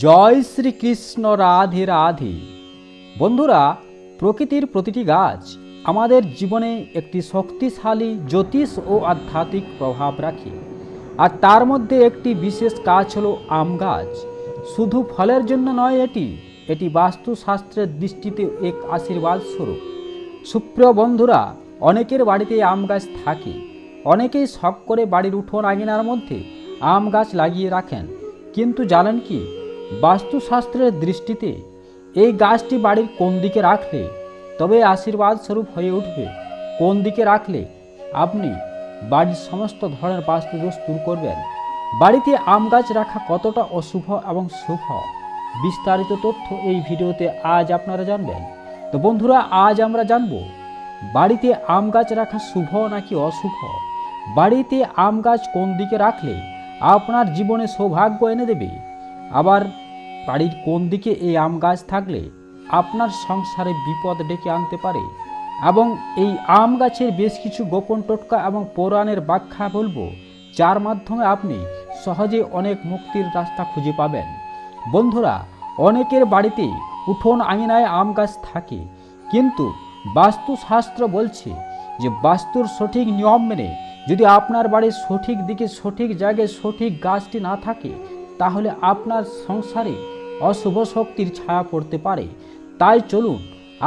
জয় শ্রীকৃষ্ণ রাধে রাধে। বন্ধুরা, প্রকৃতির প্রতিটি গাছ আমাদের জীবনে একটি শক্তিশালী জ্যোতিষ ও আধ্যাত্মিক প্রভাব রাখে। আর তার মধ্যে একটি বিশেষ কাজ হলো আম গাছ। শুধু ফলের জন্য নয় এটি এটি বাস্তুশাস্ত্রের দৃষ্টিতে এক আশীর্বাদ স্বরূপ। সুপ্রিয় বন্ধুরা, অনেকের বাড়িতে আম গাছ থাকে। অনেকেই শখ করে বাড়ির উঠোন আঙিনার মধ্যে আম গাছ লাগিয়ে রাখেন। কিন্তু জানেন কি? বাস্তুশাস্ত্রের দৃষ্টিতে এই গাছটি বাড়ির কোন দিকে রাখলে তবে আশীর্বাদ স্বরূপ হয়ে উঠবে। কোন দিকে রাখলে আপনি বাড়ির সমস্ত ধরনের বাস্তু দোষ দূর করবেন? বাড়িতে আম গাছ রাখা কতটা অশুভ এবং শুভ? বিস্তারিত তথ্য এই ভিডিওতে আজ আপনারা জানবেন। তো বন্ধুরা, আজ আমরা জানব, বাড়িতে আম গাছ রাখা শুভ নাকি অশুভ? বাড়িতে আম গাছ কোন দিকে রাখলে আপনার জীবনে সৌভাগ্য এনে দেবে? আবার বাড়ির কোন দিকে এই আম গাছ থাকলে আপনার সংসারে বিপদ ডেকে আনতে পারে? এবং এই আম গাছের বেশ কিছু গোপন টোটকা এবং পৌরাণের ব্যাখ্যা বলব, যার মাধ্যমে আপনি সহজে অনেক মুক্তির রাস্তা খুঁজে পাবেন। বন্ধুরা, অনেকের বাড়িতে উঠোন আঙিনায় আম গাছ থাকে, কিন্তু বাস্তুশাস্ত্র বলছে যে বাস্তুর সঠিক নিয়ম মেনে যদি আপনার বাড়ির সঠিক দিকে সঠিক জায়গায় সঠিক গাছটি না থাকে তাহলে আপনার সংসারে অশুভ শক্তির ছায়া পড়তে পারে। তাই চলুন,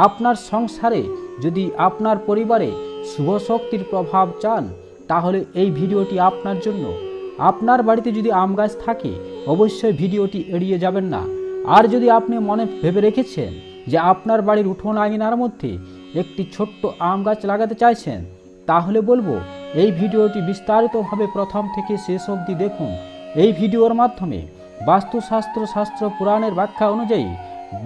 আপনার সংসারে যদি আপনার পরিবারে শুভ শক্তির প্রভাব চান, তাহলে এই ভিডিওটি আপনার জন্য। আপনার বাড়িতে যদি আম গাছ থাকে, অবশ্যই ভিডিওটি এড়িয়ে যাবেন না। আর যদি আপনি মনে ভেবে রেখেছেন যে আপনার বাড়ির উঠোন আঙিনার মধ্যে একটি ছোট্ট আম গাছ লাগাতে চাইছেন, তাহলে বলব, এই ভিডিওটি বিস্তারিতভাবে প্রথম থেকে শেষ অবধি দেখুন। এই ভিডিওর মাধ্যমে বাস্তুশাস্ত্র শাস্ত্র পুরাণের ব্যাখ্যা অনুযায়ী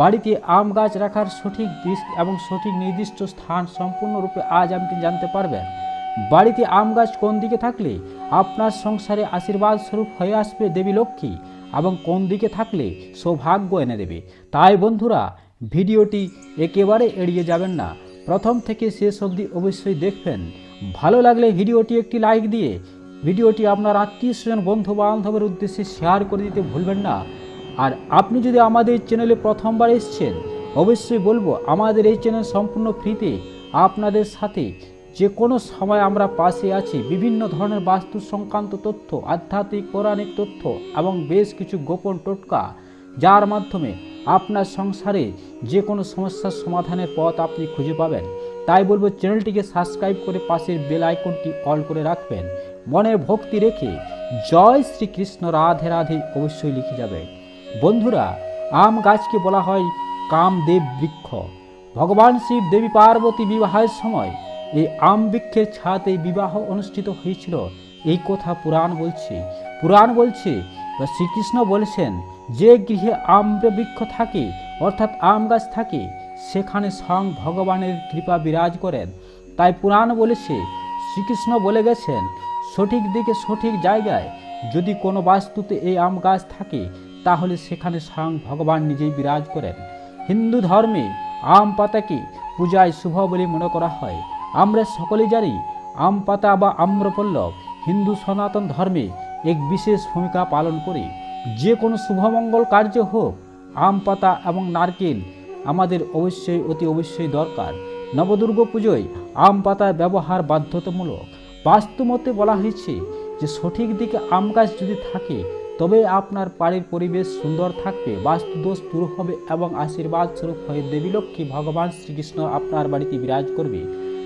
বাড়িতে আম গাছ রাখার সঠিক দিক এবং সঠিক নির্দিষ্ট স্থান সম্পূর্ণরূপে আজ আপনি জানতে পারবেন। বাড়িতে আম গাছ কোন দিকে থাকলে আপনার সংসারে আশীর্বাদ স্বরূপ হয়ে আসবে দেবী লক্ষ্মী এবং কোন দিকে থাকলে সৌভাগ্য এনে দেবে। তাই বন্ধুরা, ভিডিওটি একেবারে এড়িয়ে যাবেন না। প্রথম থেকে শেষ অবধি অবশ্যই দেখবেন। ভালো লাগলে ভিডিওটি একটি লাইক দিয়ে ভিডিওটি আপনার আত্মীয় স্বজন বন্ধু বান্ধবের উদ্দেশ্যে শেয়ার করে দিতে ভুলবেন না। আর আপনি যদি আমাদের চ্যানেলে প্রথমবার এসছেন, অবশ্যই বলব, আমাদের এই চ্যানেল সম্পূর্ণ ফ্রিতে আপনাদের সাথে যে কোনো সময় আমরা পাশে আছি। বিভিন্ন ধরনের বাস্তু সংক্রান্ত তথ্য, আধ্যাত্মিক, পৌরাণিক তথ্য এবং বেশ কিছু গোপন টোটকা, যার মাধ্যমে আপনার সংসারে যে কোনো সমস্যার সমাধানের পথ আপনি খুঁজে পাবেন। তাই বলব চ্যানেলটিকে সাবস্ক্রাইব করে পাশের বেল আইকনটি অল করে রাখবেন। মনের ভক্তি রেখে জয় শ্রীকৃষ্ণ রাধে রাধে অবশ্যই লিখে যাবে। বন্ধুরা, আম গাছকে বলা হয় কামদেব বৃক্ষ। ভগবান শিব দেবী পার্বতী বিবাহের সময় এই আম বৃক্ষের ছাতে বিবাহ অনুষ্ঠিত হয়েছিল। এই কথা পুরাণ বলছে। পুরাণ বলছে, বা শ্রীকৃষ্ণ বলেছেন, যে গৃহে আম বৃক্ষ থাকে, অর্থাৎ আম গাছ থাকে, সেখানে স্বয়ং ভগবানের কৃপা বিরাজ করেন। তাই পুরাণ বলেছে, শ্রীকৃষ্ণ বলে গেছেন সঠিক দিকে সঠিক জায়গায় যদি কোনো বাস্তুতে এই আম গাছ থাকে, তাহলে সেখানে স্বয়ং ভগবান নিজেই বিরাজ করেন। হিন্দু ধর্মে আম পাতাকে পূজায় শুভ বলে মনে করা হয়। আমরা সকলে জানি, আম পাতা বা আম্রপল্লব হিন্দু সনাতন ধর্মে এক বিশেষ ভূমিকা পালন করে। যে কোনো শুভমঙ্গল কার্য হোক, আম পাতা এবং নারকেল আমাদের অবশ্যই অতি অবশ্যই দরকার। নবদুর্গ পুজোয় আম পাতার ব্যবহার বাধ্যতামূলক। বাস্তুমতে বলা হয়েছে যে সঠিক দিকে আম গাছ যদি থাকে, তবে আপনার বাড়ির পরিবেশ সুন্দর থাকবে, বাস্তুদোষ দূর হবে এবং আশীর্বাদ স্বরূপ হয়ে দেবী লক্ষ্মী ভগবান শ্রীকৃষ্ণ আপনার বাড়িতে বিরাজ করবে।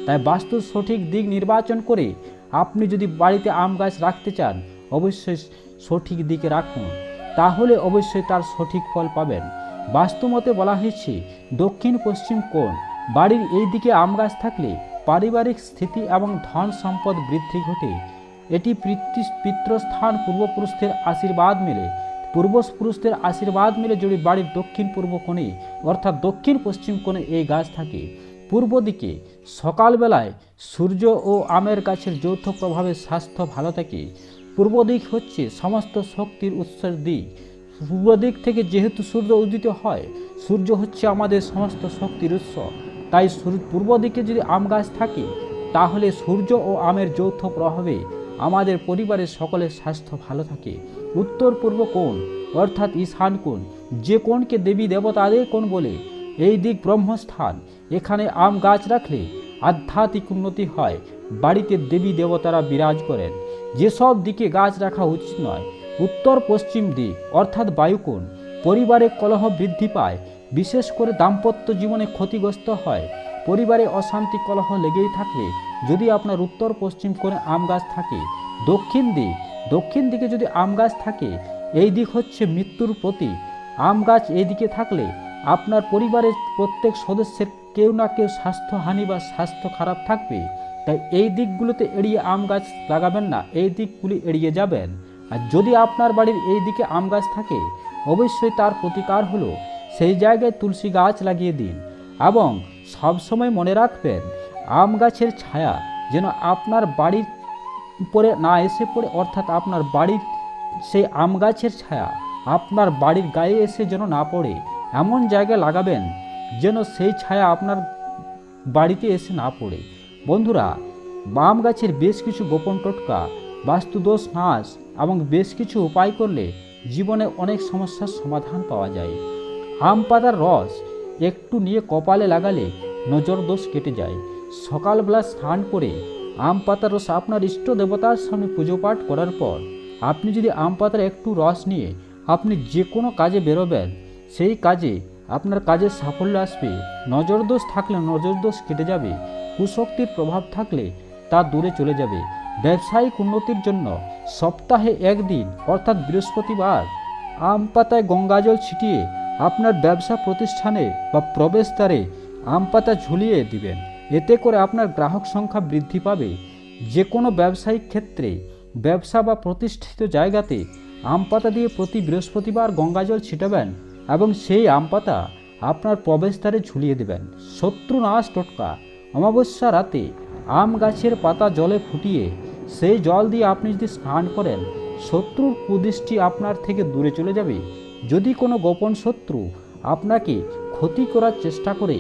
তাই বাস্তুর সঠিক দিক নির্বাচন করে আপনি যদি বাড়িতে আম গাছ রাখতে চান, অবশ্যই সঠিক দিকে রাখুন। তাহলে অবশ্যই তার সঠিক ফল পাবেন। বাস্তুমতে বলা হয়েছে দক্ষিণ পশ্চিম কোণ, বাড়ির এই দিকে আম গাছ থাকলে পারিবারিক স্থিতি এবং ধন সম্পদ বৃদ্ধি ঘটে। এটি পিতৃ পিতৃস্থান পূর্বপুরুষদের আশীর্বাদ মেলে। পূর্বপুরুষদের আশীর্বাদ মেলে যদি বাড়ির দক্ষিণ পূর্ব কোণে, অর্থাৎ দক্ষিণ পশ্চিম কোণে এই গাছ থাকে। পূর্ব দিকে সকালবেলায় সূর্য ও আমের গাছের যৌথ প্রভাবে স্বাস্থ্য ভালো থাকে। পূর্ব দিক হচ্ছে সমস্ত শক্তির উৎসের দিক। পূর্ব দিক থেকে যেহেতু সূর্য উদিত হয়, সূর্য হচ্ছে আমাদের সমস্ত শক্তির উৎস। তাই পূর্ব দিকে যদি আম গাছ থাকে, তাহলে সূর্য ও আমের যৌথ প্রভাবে আমাদের পরিবারের সকলের স্বাস্থ্য ভালো থাকে। উত্তর পূর্ব কোণ, অর্থাৎ ঈশান কোণ, যে কোণকে দেবী দেবতাদের কোণ বলে, এই দিক ব্রহ্মস্থান। এখানে আম গাছ রাখলে আধ্যাত্মিক উন্নতি হয়, বাড়িতে দেবী দেবতারা বিরাজ করেন। যেসব দিকে গাছ রাখা উচিত নয়, উত্তর পশ্চিম দিক, অর্থাৎ বায়ুকোণ, পরিবারে কলহ বৃদ্ধি পায় বিশেষ করে দাম্পত্য জীবনে ক্ষতিগ্রস্ত হয়। পরিবারে অশান্তি কলহ লেগেই থাকলে যদি আপনার উত্তর পশ্চিম কোণে আম গাছ থাকে, দক্ষিণ দিক, দক্ষিণ দিকে যদি আম গাছ থাকে, এই দিক হচ্ছে মৃত্যুর প্রতীক। আম গাছ এই দিকে থাকলে আপনার পরিবারের প্রত্যেক সদস্যের কেউ না কেউ স্বাস্থ্যহানি বা স্বাস্থ্য খারাপ থাকবে। তাই এই দিকগুলোতে এড়িয়ে আম গাছ লাগাবেন না, এই দিকগুলি এড়িয়ে যাবেন। আর যদি আপনার বাড়ির এই দিকে আম গাছ থাকে, অবশ্যই তার প্রতিকার হলো। সেই জায়গায় তুলসী গাছ লাগিয়ে দিন এবং সবসময় মনে রাখবেন, আম গাছের ছায়া যেন আপনার বাড়ির উপরে না এসে পড়ে, অর্থাৎ আপনার বাড়ির সেই আম গাছের ছায়া আপনার বাড়ির গায়ে এসে যেন না পড়ে, এমন জায়গায় লাগাবেন যেন সেই ছায়া আপনার বাড়িতে এসে না পড়ে। বন্ধুরা বাম গাছের বেশ কিছু গোপন টোটকা, বাস্তুদোষ নাশ এবং বেশ কিছু উপায় করলে জীবনে অনেক সমস্যার সমাধান পাওয়া যায়। আম পাতার রস একটু নিয়ে কপালে লাগালে নজর দোষ কেটে যায়। সকালবেলা স্নান করে আম পাতার রস আপনার ইষ্ট দেবতার সামনে পুজো পাঠ করার পর আপনি যদি আম পাতার একটু রস নিয়ে আপনি যে কোনো কাজে বেরোবেন, সেই কাজে আপনার কাজের সাফল্য আসবে। নজর দোষ থাকলে নজর দোষ কেটে যাবে, কুশক্তির প্রভাব থাকলে তা দূরে চলে যাবে। ব্যবসায়িক উন্নতির জন্য সপ্তাহে একদিন, অর্থাৎ বৃহস্পতিবার, আম পাতায় গঙ্গাজল ছিটিয়ে আপনার ব্যবসা প্রতিষ্ঠানে বা প্রবেশদ্বারে আম পাতা ঝুলিয়ে দিবেন। এতে করে আপনার গ্রাহক সংখ্যা বৃদ্ধি পাবে। যে কোনো ব্যবসায়িক ক্ষেত্রে ব্যবসা বা প্রতিষ্ঠিত জায়গাতে আম পাতা দিয়ে প্রতি বৃহস্পতিবার গঙ্গাজল ছিটাবেন এবং সেই আম পাতা আপনার প্রবেশদ্বারে ঝুলিয়ে দেবেন। শত্রু নাশ টোটকা। অমাবস্যা রাতে আম গাছের পাতা জলে ফুটিয়ে সেই জল দিয়ে আপনি যদি স্নান করেন, শত্রুর কুদৃষ্টি আপনার থেকে দূরে চলে যাবে। যদি কোনো গোপন শত্রু আপনাকে ক্ষতি করার চেষ্টা করে,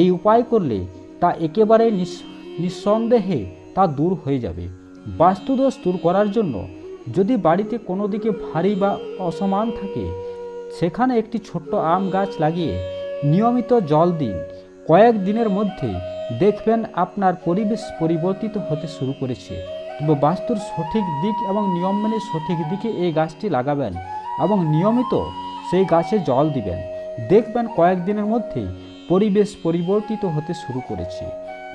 এই উপায় করলে তা একেবারে নিঃসন্দেহে তা দূর হয়ে যাবে। বাস্তুদোষ দূর করার জন্য যদি বাড়িতে কোনো দিকে ভারী বা অসমান থাকে, সেখানে একটি ছোট্ট আম গাছ লাগিয়ে নিয়মিত জল দিন। কয়েক দিনের মধ্যে দেখবেন আপনার পরিবেশ পরিবর্তিত হতে শুরু করেছে। তবে বাস্তুর সঠিক দিক এবং নিয়ম মেনে সঠিক দিকে এই গাছটি লাগাবেন এবং নিয়মিত সেই গাছে জল দিবেন। দেখবেন কয়েকদিনের মধ্যে পরিবেশ পরিবর্তিত হতে শুরু করেছে।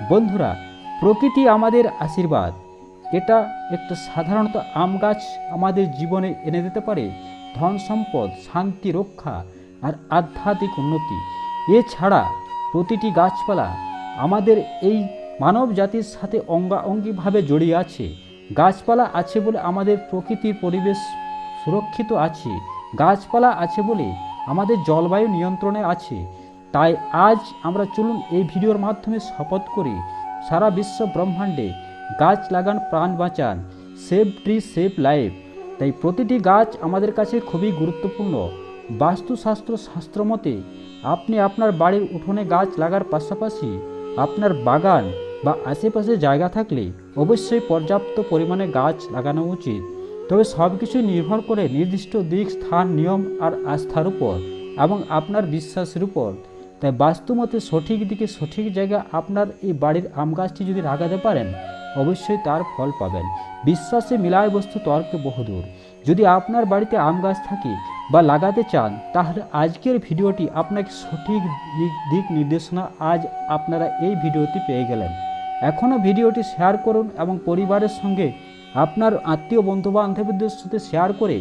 বন্ধুরা, প্রকৃতি আমাদের আশীর্বাদ। এটা একটা সাধারণত আম গাছ আমাদের জীবনে এনে দিতে পারে ধন সম্পদ, শান্তি, রক্ষা আর আধ্যাত্মিক উন্নতি। এছাড়া প্রতিটি গাছপালা আমাদের এই মানব জাতির সাথে অঙ্গাঅঙ্গিভাবে জড়িয়ে আছে। গাছপালা আছে বলে আমাদের প্রকৃতির পরিবেশ সুরক্ষিত আছে। গাছপালা আছে বলে আমাদের জলবায়ু নিয়ন্ত্রণে আছে। তাই আজ আমরা চলুন এই ভিডিওর মাধ্যমে শপথ করি, সারা বিশ্ব ব্রহ্মাণ্ডে গাছ লাগান, প্রাণ বাঁচান, সেভ ট্রি, সেভ লাইফ। তাই প্রতিটি গাছ আমাদের কাছে খুবই গুরুত্বপূর্ণ। বাস্তুশাস্ত্র শাস্ত্র মতে, আপনি আপনার বাড়ির উঠোনে গাছ লাগার পাশাপাশি আপনার বাগান বা আশেপাশে জায়গা থাকলে অবশ্যই পর্যাপ্ত পরিমাণে গাছ লাগানো উচিত। তবে সব কিছু নির্ভর করে নির্দিষ্ট দিক, স্থান, নিয়ম আর আস্থার উপর এবং আপনার বিশ্বাসের উপর। তাই বাস্তুমতে সঠিক দিকে সঠিক জায়গা আপনার এই বাড়ির আম গাছটি যদি লাগাতে পারেন, অবশ্যই তার ফল পাবেন। বিশ্বাসে মিলায় বস্তু তর্কে বহুদূর। যদি আপনার বাড়িতে আম গাছ থাকে বা লাগাতে চান, তাহলে আজকের ভিডিওটি আপনাকে সঠিক দিক- নির্দেশনা আজ আপনারা এই ভিডিওটি পেয়ে গেলেন। এখনও ভিডিওটি শেয়ার করুন এবং পরিবারের সঙ্গে আপনার আত্মীয় বন্ধু বান্ধবীদের সাথে শেয়ার করে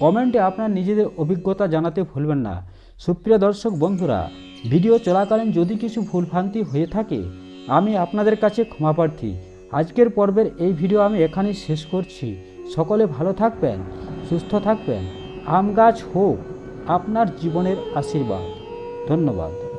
কমেন্টে আপনার নিজেদের অভিজ্ঞতা জানাতে ভুলবেন না। সুপ্রিয় দর্শক বন্ধুরা ভিডিও চলাকালীন যদি কিছু ভুলভ্রান্তি হয়ে থাকে, আমি আপনাদের কাছে ক্ষমা প্রার্থী। আজকের পর্বের এই ভিডিও আমি এখানেই শেষ করছি। সকলে ভালো থাকবেন, সুস্থ থাকবেন। আম গাছ হোক, আপনার জীবনের আশীর্বাদ। ধন্যবাদ।